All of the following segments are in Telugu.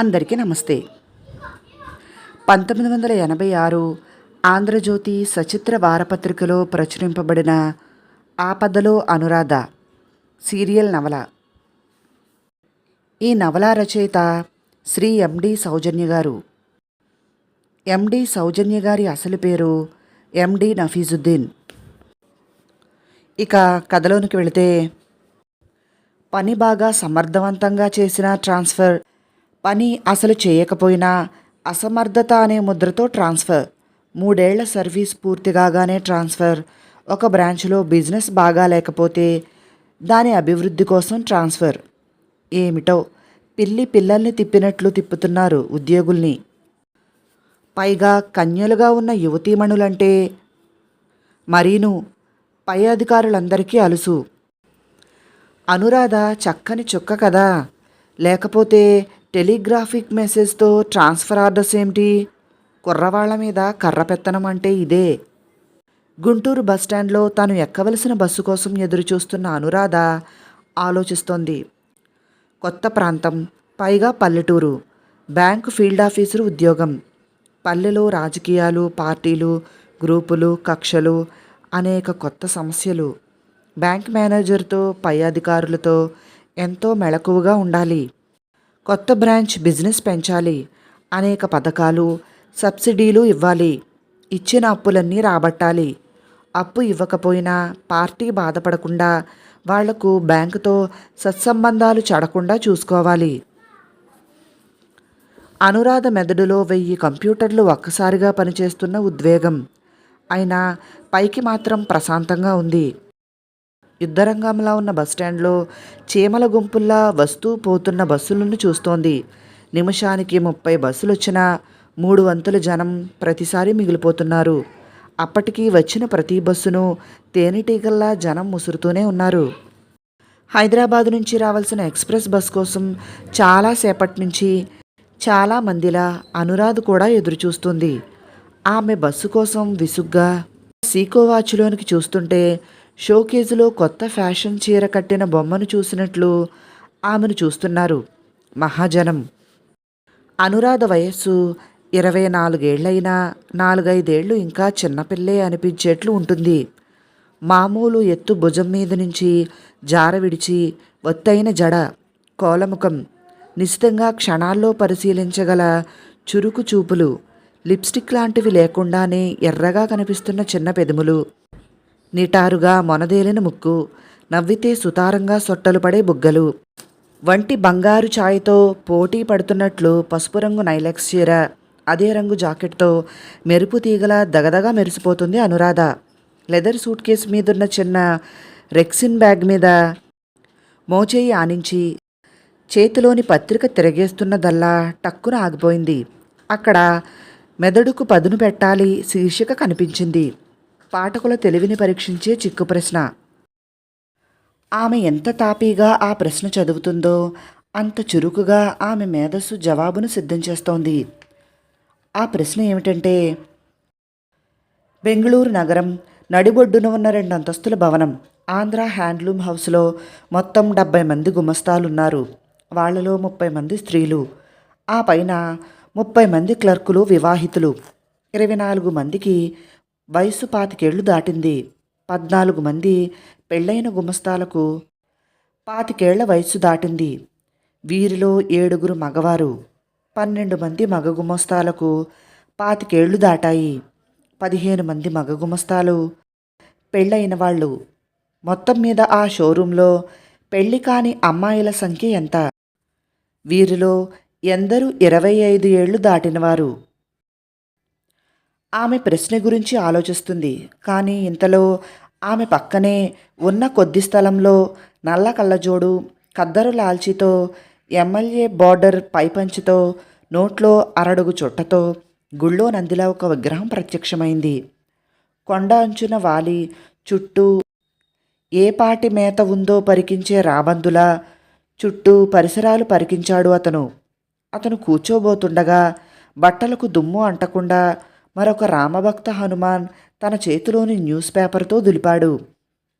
అందరికీ నమస్తే. పంతొమ్మిది వందల ఎనభై ఆరు ఆంధ్రజ్యోతి సచిత్ర వారపత్రికలో ప్రచురింపబడిన ఆపదలో అనురాధ సీరియల్ నవల. ఈ నవల రచయిత శ్రీ ఎండి సౌజన్య గారు. ఎండి సౌజన్య గారి అసలు పేరు ఎండి నఫీజుద్దీన్. ఇక కథలోనికి వెళితే పని బాగా సమర్థవంతంగా చేసిన ట్రాన్స్ఫర్ పని అసలు చేయకపోయినా అసమర్థత అనే ముద్రతో ట్రాన్స్ఫర్. మూడేళ్ళ సర్వీస్ పూర్తి కాగానే ట్రాన్స్ఫర్. ఒక బ్రాంచ్లో బిజినెస్ బాగా లేకపోతే దాని అభివృద్ధి కోసం ట్రాన్స్ఫర్. ఏమిటో పిల్లి పిల్లల్ని తిప్పినట్లు తిప్పుతున్నారు ఉద్యోగుల్ని. పైగా కన్యలుగా ఉన్న యువతీమణులంటే మరీను పై అధికారులందరికీ అలుసు. అనురాధ చక్కని చుక్క కదా. లేకపోతే టెలిగ్రాఫిక్ మెసేజ్తో ట్రాన్స్ఫర్ ఆర్డర్స్ ఏమిటి? కుర్రవాళ్ళ మీద కర్ర పెత్తనం అంటే ఇదే. గుంటూరు బస్టాండ్లో తాను ఎక్కవలసిన బస్సు కోసం ఎదురుచూస్తున్న అనురాధ ఆలోచిస్తోంది. కొత్త ప్రాంతం పైగా పల్లెటూరు బ్యాంకు ఫీల్డ్ ఆఫీసర్ ఉద్యోగం. పల్లెలో రాజకీయాలు పార్టీలు గ్రూపులు కక్షలు అనేక కొత్త సమస్యలు. బ్యాంక్ మేనేజర్తో పై అధికారులతో ఎంతో మెళకువగా ఉండాలి. కొత్త బ్రాంచ్ బిజినెస్ పెంచాలి. అనేక పథకాలు సబ్సిడీలు ఇవ్వాలి. ఇచ్చిన అప్పులన్నీ రాబట్టాలి. అప్పు ఇవ్వకపోయినా పార్టీ బాధపడకుండా వాళ్ళకు బ్యాంకుతో సత్సంబంధాలు చెడకుండా చూసుకోవాలి. అనురాధ మెదడులో వెయ్యి కంప్యూటర్లు ఒక్కసారిగా పనిచేస్తున్న ఉద్వేగం. అయినా పైకి మాత్రం ప్రశాంతంగా ఉంది. యుద్ధరంగంలా ఉన్న బస్టాండ్లో చీమల గుంపుల్లా వస్తూ పోతున్న బస్సులను చూస్తోంది. నిమిషానికి ముప్పై బస్సులు వచ్చినా మూడు వంతుల జనం ప్రతిసారి మిగిలిపోతున్నారు. అప్పటికి వచ్చిన ప్రతి బస్సును తేనెటీగల్లా జనం ముసురుతూనే ఉన్నారు. హైదరాబాద్ నుంచి రావాల్సిన ఎక్స్ప్రెస్ బస్ కోసం చాలాసేపటి నుంచి చాలా మందిలా అనురాధ్ కూడా ఎదురుచూస్తుంది. ఆమె బస్సు కోసం విసుగ్గా సీకోవాచ్లోనికి చూస్తుంటే షోకేజులో కొత్త ఫ్యాషన్ చీర కట్టిన బొమ్మను చూసినట్లు ఆమెను చూస్తున్నారు మహాజనం. అనురాధ వయస్సు ఇరవై నాలుగేళ్ళైనా నాలుగైదేళ్ళు ఇంకా చిన్నపిల్లే అనిపించేట్లు ఉంటుంది. మామూలు ఎత్తు భుజం మీద నుంచి జార విడిచి ఒత్తైన జడ కోలముఖం నిశితంగా క్షణాల్లో పరిశీలించగల చురుకు చూపులు లిప్స్టిక్ లాంటివి లేకుండానే ఎర్రగా కనిపిస్తున్న చిన్న పెదములు. నిటారుగా మొనదేలిన ముక్కు నవ్వితే సుతారంగా సొట్టలు పడే బుగ్గలు. వంటి బంగారు ఛాయ్తో పోటీ పడుతున్నట్లు పసుపు రంగు నైలెక్స్ చీర అదే రంగు జాకెట్తో మెరుపు తీగల దగదగా మెరిసిపోతుంది అనురాధ. లెదర్ సూట్ కేసు మీదున్న చిన్న రెక్సిన్ బ్యాగ్ మీద మోచేయి ఆనించి చేతిలోని పత్రిక తిరగేస్తున్నదల్లా టక్కున ఆగిపోయింది. అక్కడ మెదడుకు పదును పెట్టాలి శీర్షిక కనిపించింది. పాఠకుల తెలివిని పరీక్షించే చిక్కు ప్రశ్న. ఆమె ఎంత తాపీగా ఆ ప్రశ్న చదువుతుందో అంత చురుకుగా ఆమె మేధస్సు జవాబును సిద్ధం చేస్తోంది. ఆ ప్రశ్న ఏమిటంటే బెంగళూరు నగరం నడిబొడ్డున ఉన్న రెండు అంతస్తుల భవనం ఆంధ్ర హ్యాండ్లూమ్ హౌస్లో మొత్తం డెబ్బై మంది గుమస్తాలున్నారు. వాళ్ళలో ముప్పై మంది స్త్రీలు. ఆ పైన ముప్పై మంది క్లర్కులు వివాహితులు. ఇరవై నాలుగు మందికి వయసు పాతికేళ్ళు దాటింది. పద్నాలుగు మంది పెళ్ళైన గుమస్తాలకు పాతికేళ్ళ వయస్సు దాటింది. వీరిలో ఏడుగురు మగవారు. పన్నెండు మంది మగ గుమస్తాలకు పాతికేళ్ళు దాటాయి. పదిహేను మంది మగ గుమస్తాలు పెళ్ళైన వాళ్ళు. మొత్తం మీద ఆ షోరూంలో పెళ్ళి కాని అమ్మాయిల సంఖ్య ఎంత? వీరిలో ఎందరూ ఇరవై ఐదు ఏళ్ళు దాటినవారు. ఆమె ప్రశ్న గురించి ఆలోచిస్తుంది. కానీ ఇంతలో ఆమె పక్కనే ఉన్న కొద్ది స్థలంలో నల్ల కళ్ళజోడు కద్దరు లాల్చితో ఎమ్మెల్యే బార్డర్ పైపంచుతో నోట్లో అరడుగు చుట్టతో గుళ్ళో నందిలా ఒక విగ్రహం ప్రత్యక్షమైంది. కొండ అంచున వాలి చుట్టూ ఏ పాటి మేత ఉందో పరికించే రాబందులా చుట్టూ పరిసరాలు పరికించాడు అతను. అతను కూర్చోబోతుండగా బట్టలకు దుమ్ము అంటకుండా మరొక రామభక్త హనుమాన్ తన చేతిలోని న్యూస్ పేపర్తో దులిపాడు.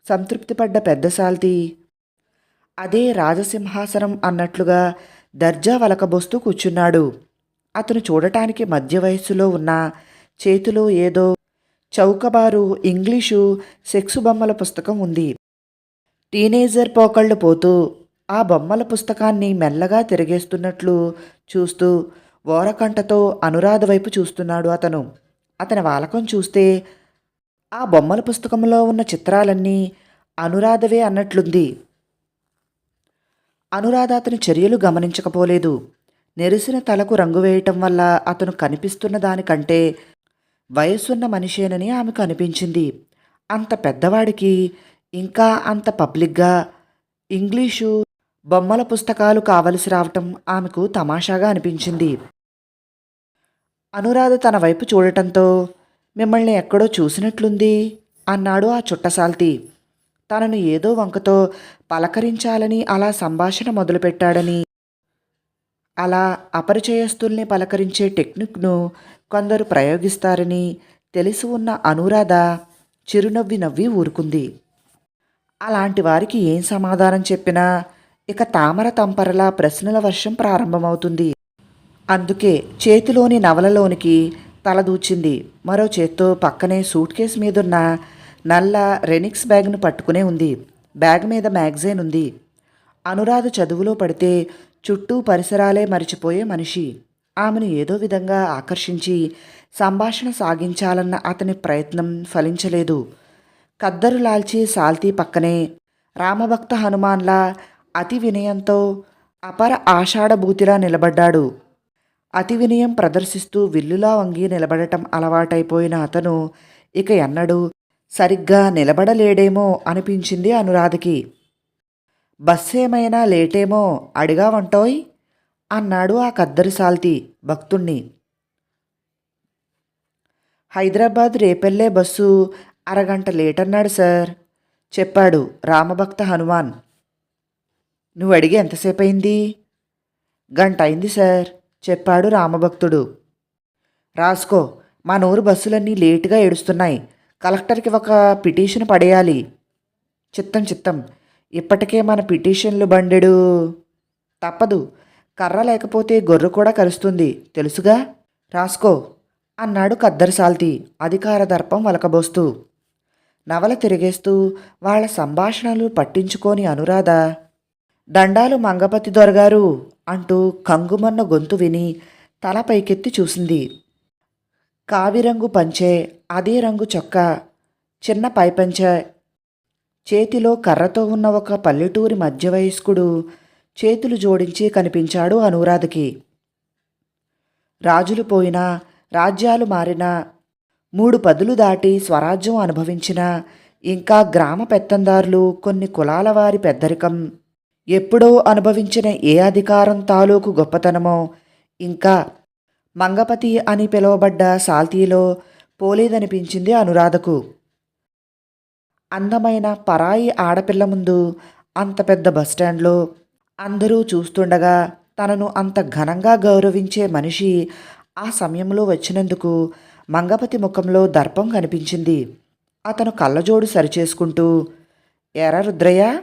సంతృప్తిపడ్డ పెద్ద సాల్తీ అదే రాజసింహాసనం అన్నట్లుగా దర్జా వలకబోస్తూ కూర్చున్నాడు. అతను చూడటానికి మధ్య వయస్సులో ఉన్న చేతిలో ఏదో చౌకబారు ఇంగ్లీషు సెక్సు బొమ్మల పుస్తకం ఉంది. టీనేజర్ పోకళ్ళు పోతూ ఆ బొమ్మల పుస్తకాన్ని మెల్లగా తిరిగేస్తున్నట్లు చూస్తూ ఓరకంటతో అనురాధ వైపు చూస్తున్నాడు అతను. అతని వాలకం చూస్తే ఆ బొమ్మల పుస్తకంలో ఉన్న చిత్రాలన్నీ అనురాధవే అన్నట్లుంది. అనురాధ అతని చర్యలు గమనించకపోలేదు. నెరిసిన తలకు రంగు వేయటం వల్ల అతను కనిపిస్తున్న దానికంటే వయస్సున్న మనిషేనని ఆమెకు అనిపించింది అంత పెద్దవాడికి ఇంకా అంత పబ్లిక్గా ఇంగ్లీషు బొమ్మల పుస్తకాలు కావలసి రావటం ఆమెకు తమాషాగా అనిపించింది. అనురాధ తన వైపు చూడటంతో మిమ్మల్ని ఎక్కడో చూసినట్లుంది అన్నాడు ఆ చుట్టసాల్తి తనను ఏదో వంకతో పలకరించాలని అలా సంభాషణ మొదలుపెట్టాడని. అలా అపరిచయస్తుల్ని పలకరించే టెక్నిక్ను కొందరు ప్రయోగిస్తారని తెలిసి ఉన్న అనురాధ చిరునవ్వి నవ్వి ఊరుకుంది. అలాంటి వారికి ఏం సమాధానం చెప్పినా ఇక తామర తంపరలా ప్రశ్నల వర్షం ప్రారంభమవుతుంది. అందుకే చేతిలోని నవలలోనికి తలదూచింది మరో చేత్తో పక్కనే సూట్ కేస్ మీదున్న నల్ల రెనిక్స్ బ్యాగ్ను పట్టుకునే ఉంది. బ్యాగ్ మీద మ్యాగజైన్ ఉంది. అనురాధ చదువులో పడితే చుట్టూ పరిసరాలే మరిచిపోయే మనిషి. ఆమెను ఏదో విధంగా ఆకర్షించి సంభాషణ సాగించాలన్న అతని ప్రయత్నం ఫలించలేదు. కద్దరు లాల్చి సాల్తీ పక్కనే రామభక్త హనుమాన్లా అతి వినయంతో అపర ఆషాఢభూతిలా నిలబడ్డాడు. అతి వినయం ప్రదర్శిస్తూ విల్లులా వంగి నిలబడటం అలవాటైపోయిన అతను ఇక ఎన్నడూ సరిగ్గా నిలబడలేడేమో అనిపించింది అనురాధకి. బస్సేమైనా లేటేమో అడిగావంటోయ్ అన్నాడు ఆ కద్దరి సాల్తి భక్తుణ్ణి. హైదరాబాద్ రేపెళ్ళే బస్సు అరగంట లేట్ అన్నాడు సార్ చెప్పాడు రామభక్త హనుమాన్. నువ్వు అడిగి ఎంతసేపు అయింది గంట అయింది సార్. చెప్పాడు రామభక్తుడు. రాసుకో మా నూరు బస్సులన్నీ లేటుగా ఏడుస్తున్నాయి. కలెక్టర్కి ఒక పిటిషన్ పడేయాలి. చిత్తం చిత్తం. ఇప్పటికే మన పిటిషన్లు బండెడు. తప్పదు. కర్ర లేకపోతే గొర్రె కూడా కలుస్తుంది తెలుసుగా? రాసుకో అన్నాడు కద్దరిసాల్తి అధికార దర్పం వలకబోస్తూ. నవల తిరిగేస్తూ వాళ్ళ సంభాషణలు పట్టించుకోని అనురాధ దండాలు మంగపతి దొరగారు అంటూ కంగుమన్న గొంతు విని తల పైకెత్తి చూసింది. కావిరంగు పంచే అదే రంగు చొక్కా చిన్న పైపంచె. చేతిలో కర్రతో ఉన్న ఒక పల్లెటూరి మధ్య వయస్కుడు చేతులు జోడించి కనిపించాడు అనురాధకి. రాజులు పోయినా రాజ్యాలు మారినా మూడు పదులు దాటి స్వరాజ్యం అనుభవించిన ఇంకా గ్రామ పెత్తందారులు కొన్ని కులాల వారి పెద్దరికం. ఎప్పుడో అనుభవించిన ఏ అధికారం తాలూకు గొప్పతనమో ఇంకా మంగపతి అని పిలువబడ్డ సాల్తీలో పోలేదనిపించింది అనురాధకు. అందమైన పరాయి ఆడపిల్ల ముందు అంత పెద్ద బస్టాండ్లో అందరూ చూస్తుండగా తనను అంత ఘనంగా గౌరవించే మనిషి ఆ సమయంలో వచ్చినందుకు మంగపతి ముఖంలో దర్పం కనిపించింది. అతను కళ్ళజోడు సరిచేసుకుంటూ ఎరా రుద్రయ్య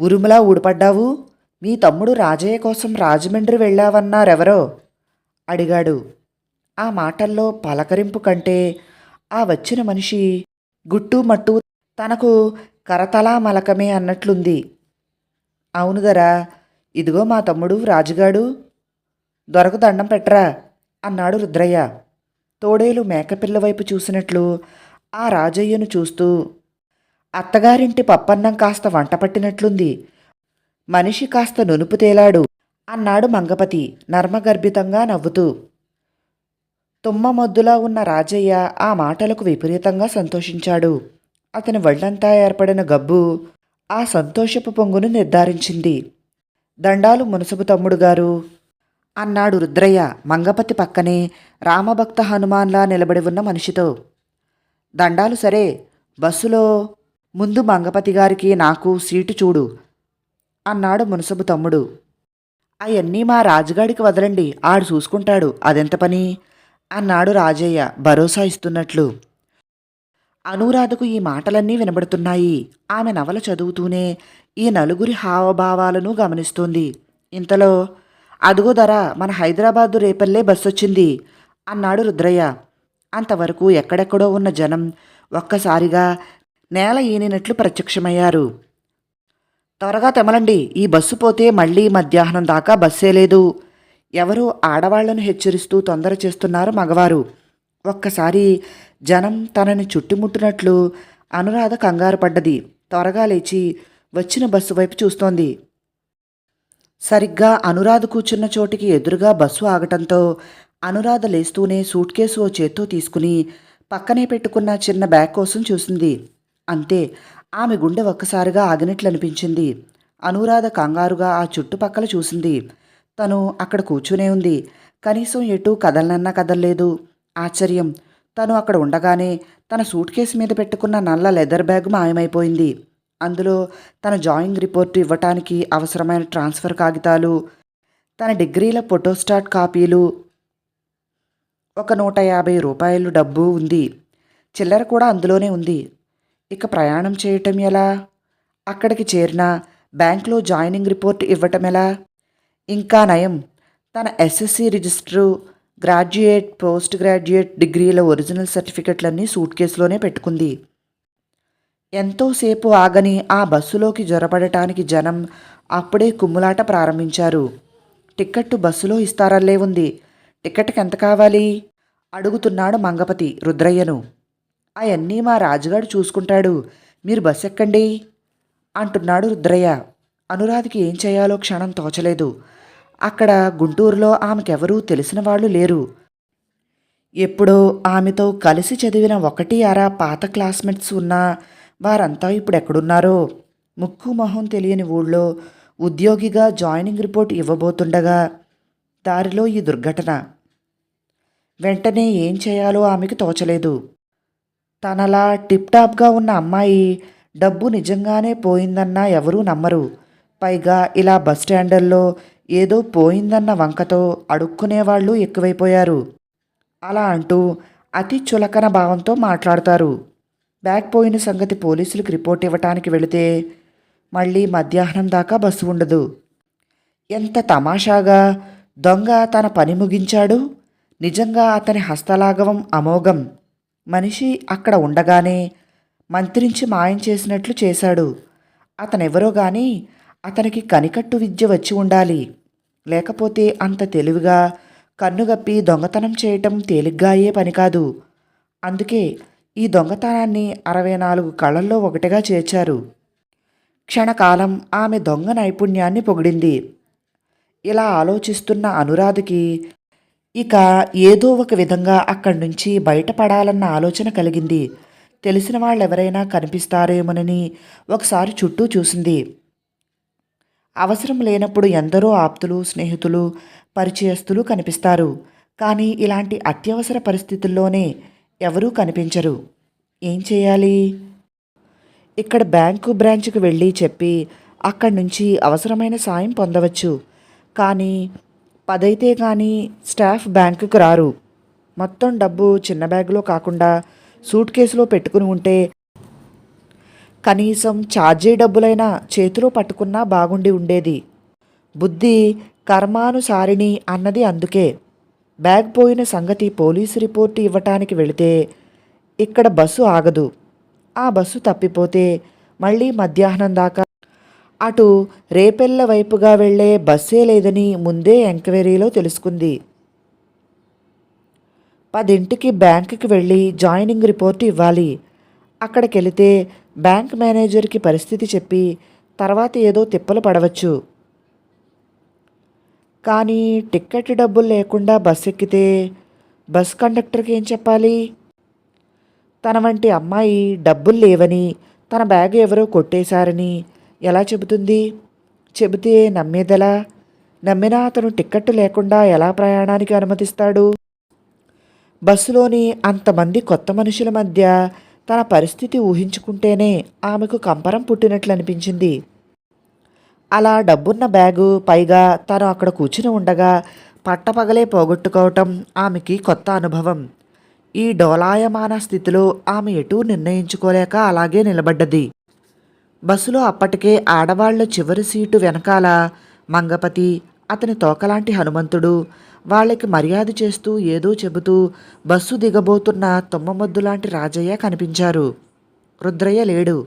ఉరుములా ఊడిపడ్డావు? మీ తమ్ముడు రాజయ్య కోసం రాజమండ్రి వెళ్ళావన్నారెవరో? అడిగాడు. ఆ మాటల్లో పలకరింపు కంటే ఆ వచ్చిన మనిషి గుట్టు మట్టు తనకు కరతలా మలకమే అన్నట్లుంది. అవునుదరా ఇదిగో మా తమ్ముడు రాజుగాడు. దొరకు దండం పెట్టరా అన్నాడు రుద్రయ్య. తోడేలు మేకపిల్ల వైపు చూసినట్లు ఆ రాజయ్యను చూస్తూ అత్తగారింటి పప్పన్నం కాస్త వంటపట్టినట్లుంది మనిషి కాస్త నునుపు తేలాడు. అన్నాడు మంగపతి నర్మగర్భితంగా నవ్వుతూ. తుమ్మ మొద్దులా ఉన్న రాజయ్య ఆ మాటలకు విపరీతంగా సంతోషించాడు. అతని ఒళ్ళంతా ఏర్పడిన గబ్బు ఆ సంతోషపు పొంగును నిర్ధారించింది. దండాలు మునసపు తమ్ముడు గారు అన్నాడు రుద్రయ్య మంగపతి పక్కనే రామభక్త హనుమాన్లా నిలబడి ఉన్న మనిషితో. దండాలు సరే బస్సులో ముందు మంగపతి గారికి నాకు సీటు చూడు అన్నాడు మునసబు తమ్ముడు. అవన్నీ మా రాజుగాడికి వదలండి ఆడు చూసుకుంటాడు అదెంత పని? అన్నాడు రాజయ్య భరోసా ఇస్తున్నట్లు. అనురాధకు ఈ మాటలన్నీ వినబడుతున్నాయి. ఆమె నవల చదువుతూనే ఈ నలుగురి హావభావాలను గమనిస్తోంది. ఇంతలో అదుగో ధర మన హైదరాబాదు రేపల్లే బస్సు వచ్చింది అన్నాడు రుద్రయ్య. అంతవరకు ఎక్కడెక్కడో ఉన్న జనం ఒక్కసారిగా నేల ఈనినట్లు ప్రత్యక్షమయ్యారు. త్వరగా తెమలండి ఈ బస్సు పోతే మళ్ళీ మధ్యాహ్నం దాకా బస్సే లేదు. ఎవరో ఆడవాళ్ళను హెచ్చరిస్తూ తొందర చేస్తున్నారు మగవారు. ఒక్కసారి జనం తనని చుట్టుముట్టినట్లు అనురాధ కంగారు పడ్డది. త్వరగా లేచి వచ్చిన బస్సు వైపు చూస్తోంది. సరిగ్గా అనురాధ కూర్చున్న చోటికి ఎదురుగా బస్సు ఆగటంతో అనురాధ లేస్తూనే సూట్ కేసు ఓ చేత్తో తీసుకుని పక్కనే పెట్టుకున్న చిన్న బ్యాగ్ కోసం చూసింది. అంతే. ఆమె గుండె ఒక్కసారిగా ఆగినట్లు అనిపించింది అనురాధ కంగారుగా ఆ చుట్టుపక్కల చూసింది. తను అక్కడ కూర్చునే ఉంది. కనీసం ఎటూ కదలనన్నా కదలలేదు. ఆశ్చర్యం. తను అక్కడ ఉండగానే తన సూట్ కేసు మీద పెట్టుకున్న నల్ల లెదర్ బ్యాగ్ మాయమైపోయింది. అందులో తన జాయింగ్ రిపోర్టు ఇవ్వటానికి అవసరమైన ట్రాన్స్ఫర్ కాగితాలు తన డిగ్రీల ఫోటోస్టాట్ కాపీలు ఒక నూట యాభై రూపాయలు డబ్బు ఉంది. చిల్లర కూడా అందులోనే ఉంది. ఇక ప్రయాణం చేయటం ఎలా? అక్కడికి చేరిన బ్యాంక్లో జాయినింగ్ రిపోర్ట్ ఇవ్వటం ఎలా? ఇంకా నయం తన SSC register graduate post graduate డిగ్రీల ఒరిజినల్ సర్టిఫికెట్లన్నీ సూట్ కేసులోనే పెట్టుకుంది. ఎంతోసేపు ఆగని ఆ బస్సులోకి జొరబడటానికి జనం అప్పుడే కుమ్ములాట ప్రారంభించారు. టిక్కెట్టు బస్సులో ఇస్తారల్లే ఉంది. టికెట్కి ఎంత కావాలి? అడుగుతున్నాడు మంగపతి రుద్రయ్యను. అవన్నీ మా రాజుగాడు చూసుకుంటాడు. మీరు బస్ ఎక్కండి. అంటున్నాడు రుద్రయ్య. అనురాధకి ఏం చేయాలో క్షణం తోచలేదు. అక్కడ గుంటూరులో ఆమెకెవరూ తెలిసిన వాళ్ళు లేరు. ఎప్పుడో ఆమెతో కలిసి చదివిన ఒకటి అర పాత క్లాస్మేట్స్ ఉన్నా వారంతా ఇప్పుడు ఎక్కడున్నారో ముక్కు మొహం తెలియని ఊళ్ళో ఉద్యోగిగా జాయినింగ్ రిపోర్ట్ ఇవ్వబోతుండగా దారిలో ఈ దుర్ఘటన. వెంటనే ఏం చేయాలో ఆమెకు తోచలేదు. తనలా టిప్టాప్గా ఉన్న అమ్మాయి డబ్బు నిజంగానే పోయిందన్నా ఎవరూ నమ్మరు. పైగా ఇలా బస్ స్టాండల్లో ఏదో పోయిందన్న వంకతో అడుక్కునేవాళ్ళు ఎక్కువైపోయారు. అలా అంటూ అతి చులకన భావంతో మాట్లాడతారు. బ్యాగ్ పోయిన సంగతి పోలీసులకు రిపోర్ట్ ఇవ్వటానికి వెళితే మళ్ళీ మధ్యాహ్నం దాకా బస్సు ఉండదు. ఎంత తమాషాగా దొంగ తన పని ముగించాడు. నిజంగా అతని హస్తలాఘవం అమోఘం. మనిషి అక్కడ ఉండగానే మంత్రించి మాయం చేసినట్లు చేశాడు. అతనెవరో గాని అతనికి కనికట్టు విద్య వచ్చి ఉండాలి. లేకపోతే అంత తెలివిగా కన్నుగప్పి దొంగతనం చేయటం తేలిగ్గా అయ్యే పని కాదు. అందుకే ఈ దొంగతనాన్ని అరవై నాలుగు కళల్లో ఒకటిగా చేర్చారు. క్షణకాలం ఆమె దొంగ నైపుణ్యాన్ని పొగిడింది. ఇలా ఆలోచిస్తున్న అనురాధకి ఇక ఏదో ఒక విధంగా అక్కడి నుంచి బయటపడాలన్న ఆలోచన కలిగింది. తెలిసిన వాళ్ళెవరైనా కనిపిస్తారేమోనని ఒకసారి చుట్టూ చూసింది. అవసరం లేనప్పుడు ఎందరో ఆప్తులు స్నేహితులు పరిచయస్తులు కనిపిస్తారు. కానీ ఇలాంటి అత్యవసర పరిస్థితుల్లోనే ఎవరూ కనిపించరు. ఏం చేయాలి? ఇక్కడ బ్యాంకు బ్రాంచ్కి వెళ్ళి చెప్పి అక్కడి నుంచి అవసరమైన సాయం పొందవచ్చు. కానీ పదైతే కానీ స్టాఫ్ బ్యాంకుకు రారు. మొత్తం డబ్బు చిన్న బ్యాగులో కాకుండా సూట్ కేసులో పెట్టుకుని ఉంటే కనీసం ఛార్జీ డబ్బులైనా చేతిలో పట్టుకున్నా బాగుండి ఉండేది. బుద్ధి కర్మానుసారిణి అన్నది అందుకే. బ్యాగ్ పోయిన సంగతి పోలీసు రిపోర్టు ఇవ్వటానికి వెళితే ఇక్కడ బస్సు ఆగదు. ఆ బస్సు తప్పిపోతే మళ్ళీ మధ్యాహ్నం దాకా అటు రేపెల్ల వైపుగా వెళ్ళే బస్సే లేదని ముందే ఎంక్వైరీలో తెలుసుకుంది. పదింటికి బ్యాంకుకి వెళ్ళి జాయినింగ్ రిపోర్ట్ ఇవ్వాలి. అక్కడికి వెళితే బ్యాంక్ మేనేజర్కి పరిస్థితి చెప్పి తర్వాత ఏదో తిప్పలు పడవచ్చు. కానీ టిక్కెట్ డబ్బులు లేకుండా బస్ ఎక్కితే బస్ కండక్టర్కి ఏం చెప్పాలి? తన వంటి అమ్మాయి డబ్బులు లేవని తన బ్యాగ్ ఎవరో కొట్టేశారని ఎలా చెబుతుంది? చెబితే నమ్మేదెలా? నమ్మినా అతను టిక్కెట్ లేకుండా ఎలా ప్రయాణానికి అనుమతిస్తాడు? బస్సులోని అంతమంది కొత్త మనుషుల మధ్య తన పరిస్థితి ఊహించుకుంటేనే ఆమెకు కంపరం పుట్టినట్లు అనిపించింది. అలా డబ్బున్న బ్యాగు పైగా తను అక్కడ కూర్చుని ఉండగా పట్టపగలే పోగొట్టుకోవటం ఆమెకి కొత్త అనుభవం. ఈ డోలాయమాన స్థితిలో ఆమె ఎటూ నిర్ణయించుకోలేక అలాగే నిలబడ్డది. బస్సులో అప్పటికే ఆడవాళ్ళ చివరి సీటు వెనకాల మంగపతి అతని తోకలాంటి హనుమంతుడు వాళ్ళకి మర్యాద చేస్తూ ఏదో చెబుతూ బస్సు దిగబోతున్న తుమ్మమద్దు లాంటి రాజయ్య కనిపించారు. రుద్రయ్య లేడు.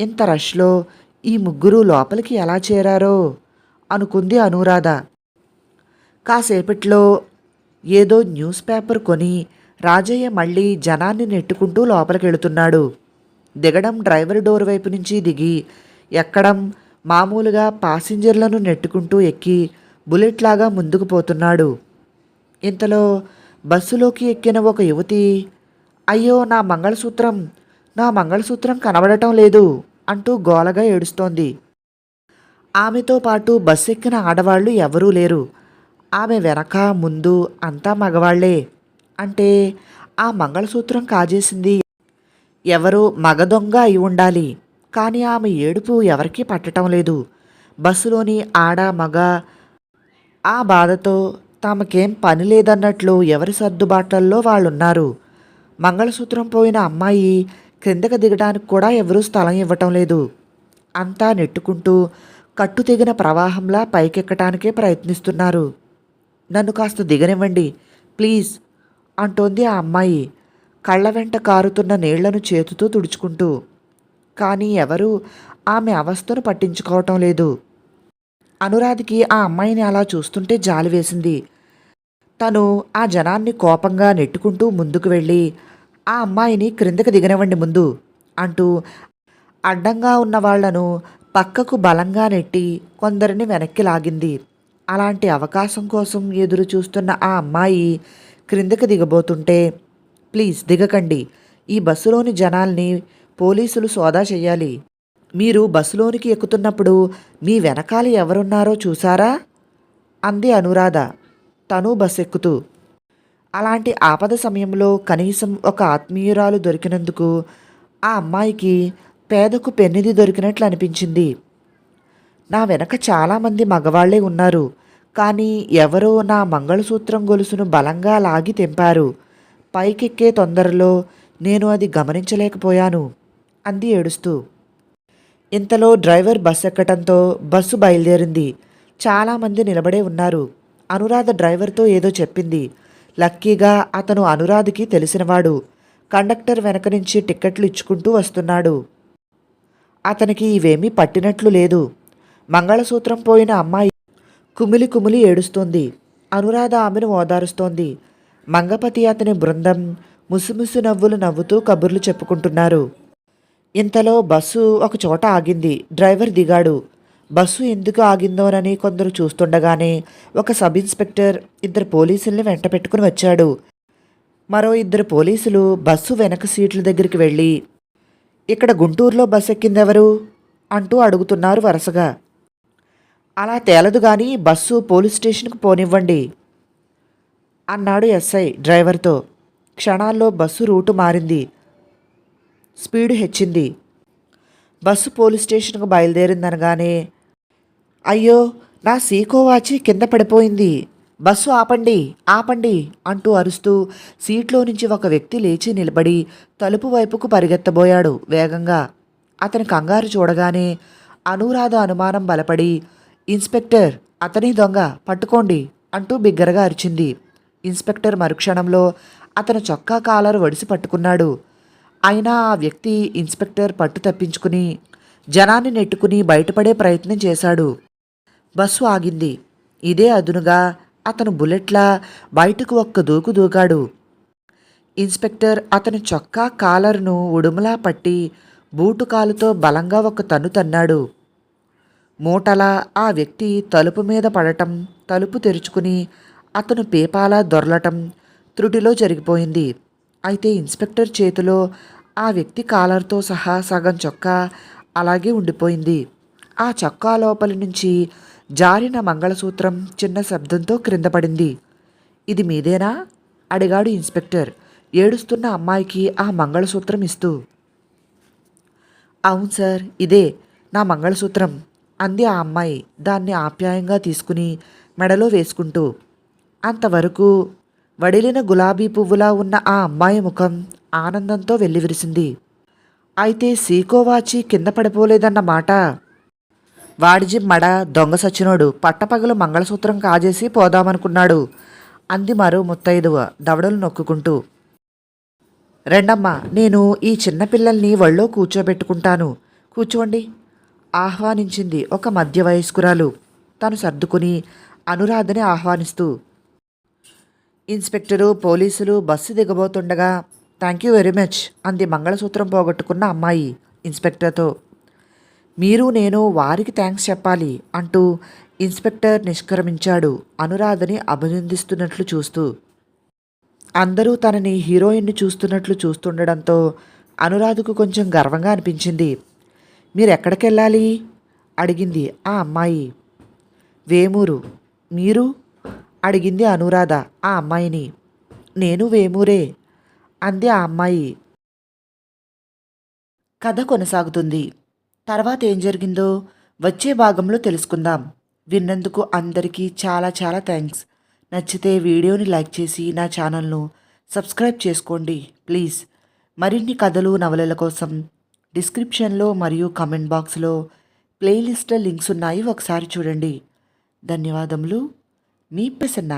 ఇంత రష్లో ఈ ముగ్గురు లోపలికి ఎలా చేరారో అనుకుంది అనురాధ. కాసేపట్లో ఏదో న్యూస్ పేపర్ కొని రాజయ్య మళ్ళీ జనాన్ని నెట్టుకుంటూ లోపలికి వెళుతున్నాడు దిగడం డ్రైవర్ డోర్ వైపు నుంచి దిగి ఎక్కడం మామూలుగా పాసింజర్లను నెట్టుకుంటూ ఎక్కి బుల్లెట్ లాగా ముందుకు పోతున్నాడు. ఇంతలో బస్సులోకి ఎక్కిన ఒక యువతి అయ్యో నా మంగళసూత్రం నా మంగళసూత్రం కనబడటం లేదు అంటూ గోలగా ఏడుస్తోంది. ఆమెతో పాటు బస్సు ఎక్కిన ఆడవాళ్ళు ఎవరూ లేరు. ఆమె వెనక ముందు అంతా మగవాళ్ళే అంటే ఆ మంగళసూత్రం కాజేసింది ఎవరో మగ దొంగ అయి ఉండాలి. కానీ ఆమె ఏడుపు ఎవరికీ పట్టడం లేదు. బస్సులోని ఆడ మగ ఆ బాధతో తమకేం పని లేదన్నట్లు ఎవరి సర్దుబాట్లల్లో వాళ్ళున్నారు. మంగళసూత్రం పోయిన అమ్మాయి క్రిందకు దిగడానికి కూడా ఎవరూ స్థలం ఇవ్వటం లేదు. అంతా నెట్టుకుంటూ కట్టు తెగిన ప్రవాహంలా పైకెక్కటానికే ప్రయత్నిస్తున్నారు. నన్ను కాస్త దిగనివ్వండి ప్లీజ్ అంటోంది ఆ అమ్మాయి. కళ్ళ వెంట కారుతున్న నీళ్ళను చేతితో తుడుచుకుంటూ కానీ ఎవరూ ఆమె అవస్థను పట్టించుకోవటం లేదు. అనురాధికి ఆ అమ్మాయిని అలా చూస్తుంటే జాలి వేసింది. తను ఆ జనాన్ని కోపంగా నెట్టుకుంటూ ముందుకు వెళ్ళి ఆ అమ్మాయిని క్రిందకు దిగనివ్వండి ముందు అంటూ అడ్డంగా ఉన్న వాళ్ళను పక్కకు బలంగా నెట్టి కొందరిని వెనక్కి లాగింది. అలాంటి అవకాశం కోసం ఎదురు చూస్తున్న ఆ అమ్మాయి క్రిందకి దిగబోతుంటే ప్లీజ్ దిగకండి. ఈ బస్సులోని జనాల్ని పోలీసులు సోదా చేయాలి మీరు బస్సులోనికి ఎక్కుతున్నప్పుడు మీ వెనకాల ఎవరున్నారో చూసారా అంది అనురాధ. తను బస్ ఎక్కుతూ. అలాంటి ఆపద సమయంలో కనీసం ఒక ఆత్మీయురాలు దొరికినందుకు ఆ అమ్మాయికి పేదకు పెన్నిది దొరికినట్లు అనిపించింది. నా వెనక చాలామంది మగవాళ్ళే ఉన్నారు. కానీ ఎవరో నా మంగళసూత్రం గొలుసును బలంగా లాగి తెంపారు. పైకెక్కే తొందరలో నేను అది గమనించలేకపోయాను అంది ఏడుస్తూ. ఇంతలో డ్రైవర్ బస్ ఎక్కటంతో బస్సు బయలుదేరింది. చాలామంది నిలబడే ఉన్నారు. అనురాధ డ్రైవర్తో ఏదో చెప్పింది. లక్కీగా అతను అనురాధకి తెలిసినవాడు. కండక్టర్ వెనక నుంచి టిక్కెట్లు ఇచ్చుకుంటూ వస్తున్నాడు. అతనికి ఇవేమీ పట్టినట్లు లేదు. మంగళసూత్రం పోయిన అమ్మాయి కుమిలి కుమిలి ఏడుస్తోంది. అనురాధ ఆమెను ఓదారుస్తోంది. మంగపతి అతని బృందం ముసుముసు నవ్వులు నవ్వుతూ కబుర్లు చెప్పుకుంటున్నారు. ఇంతలో బస్సు ఒక చోట ఆగింది. డ్రైవర్ దిగాడు. బస్సు ఎందుకు ఆగిందోనని కొందరు చూస్తుండగానే ఒక సబ్ ఇన్స్పెక్టర్ ఇద్దరు పోలీసుల్ని వెంట పెట్టుకుని వచ్చాడు. మరో ఇద్దరు పోలీసులు బస్సు వెనక సీట్ల దగ్గరికి వెళ్ళి ఇక్కడ గుంటూరులో బస్ ఎక్కిందెవరు? అంటూ అడుగుతున్నారు వరుసగా. అలా తేలదు కానీ బస్సు పోలీస్ స్టేషన్కు పోనివ్వండి. అన్నాడు ఎస్ఐ డ్రైవర్తో. క్షణాల్లో బస్సు రూటు మారింది. స్పీడు హెచ్చింది. బస్సు పోలీస్ స్టేషన్కు బయలుదేరిందనగానే అయ్యో నా సీకో వాచి కింద పడిపోయింది. బస్సు ఆపండి ఆపండి అంటూ అరుస్తూ సీట్లో నుంచి ఒక వ్యక్తి లేచి నిలబడి తలుపు వైపుకు పరిగెత్తబోయాడు వేగంగా. అతని కంగారు చూడగానే అనురాధ అనుమానం బలపడి ఇన్స్పెక్టర్ అతని దొంగ పట్టుకోండి అంటూ బిగ్గరగా అరిచింది. ఇన్స్పెక్టర్ మరుక్షణంలో అతను చొక్కా కాలరు వడిసి పట్టుకున్నాడు. అయినా ఆ వ్యక్తి ఇన్స్పెక్టర్ పట్టు తప్పించుకుని జనాన్ని నెట్టుకుని బయటపడే ప్రయత్నం చేశాడు. బస్సు ఆగింది. ఇదే అదునుగా అతను బుల్లెట్లా బయటకు ఒక్క దూకు దూకాడు. ఇన్స్పెక్టర్ అతని చొక్కా కాలర్ను ఉడుములా పట్టి బూటు కాలుతో బలంగా ఒక తన్ను తన్నాడు. మూటలా ఆ వ్యక్తి తలుపు మీద పడటం తలుపు తెరుచుకుని అతను పేపాల దొరలటం త్రుటిలో జరిగిపోయింది. అయితే ఇన్స్పెక్టర్ చేతిలో ఆ వ్యక్తి కాలర్తో సహా సగం చొక్కా అలాగే ఉండిపోయింది. ఆ చొక్కా లోపలి నుంచి జారిన మంగళసూత్రం చిన్న శబ్దంతో క్రింద పడింది ఇది మీదేనా? అడిగాడు ఇన్స్పెక్టర్. ఏడుస్తున్న అమ్మాయికి ఆ మంగళసూత్రం ఇస్తూ. అవును సార్ ఇదే నా మంగళసూత్రం అంది ఆ అమ్మాయి. దాన్ని ఆప్యాయంగా తీసుకుని మెడలో వేసుకుంటూ అంతవరకు వడిలిన గులాబీ పువ్వులా ఉన్న ఆ అమ్మాయి ముఖం ఆనందంతో వెల్లివిరిసింది. అయితే సీకోవాచి కింద పడిపోలేదన్న మాట. వాడిజి మడ దొంగ సచ్చినోడు పట్టపగలు మంగళసూత్రం కాజేసి పోదామనుకున్నాడు. అంది మరో ముత్తైదువ దవడలు నొక్కుకుంటూ. రెండమ్మా నేను ఈ చిన్నపిల్లల్ని వళ్ళో కూర్చోబెట్టుకుంటాను. కూర్చోండి. ఆహ్వానించింది ఒక మధ్య వయస్కురాలు తను సర్దుకుని అనురాధని ఆహ్వానిస్తూ. ఇన్స్పెక్టరు పోలీసులు బస్సు దిగబోతుండగా థ్యాంక్ యూ వెరీ మచ్ అంది మంగళసూత్రం పోగొట్టుకున్న అమ్మాయి ఇన్స్పెక్టర్తో. మీరు నేను వారికి థ్యాంక్స్ చెప్పాలి అంటూ ఇన్స్పెక్టర్ నిష్క్రమించాడు అనురాధని అభినందిస్తున్నట్లు చూస్తూ. అందరూ తనని హీరోయిన్ని చూస్తున్నట్లు చూస్తుండడంతో అనురాధకు కొంచెం గర్వంగా అనిపించింది. మీరు ఎక్కడికెళ్ళాలి? అడిగింది ఆ అమ్మాయి. వేమూరు. మీరు? అడిగింది అనురాధ ఆ అమ్మాయిని. నేను వేమూరే అంది ఆ అమ్మాయి. కథ కొనసాగుతుంది. తర్వాత ఏం జరిగిందో వచ్చే భాగంలో తెలుసుకుందాం. విన్నందుకు అందరికీ చాలా చాలా థ్యాంక్స్. నచ్చితే వీడియోని లైక్ చేసి నా ఛానల్ను సబ్స్క్రైబ్ చేసుకోండి ప్లీజ్. మరిన్ని కథలు నవలల కోసం డిస్క్రిప్షన్లో మరియు కమెంట్ బాక్స్లో ప్లేలిస్ట్ లింక్స్ ఉన్నాయి ఒకసారి చూడండి. ధన్యవాదములు. మీ ప్రసన్న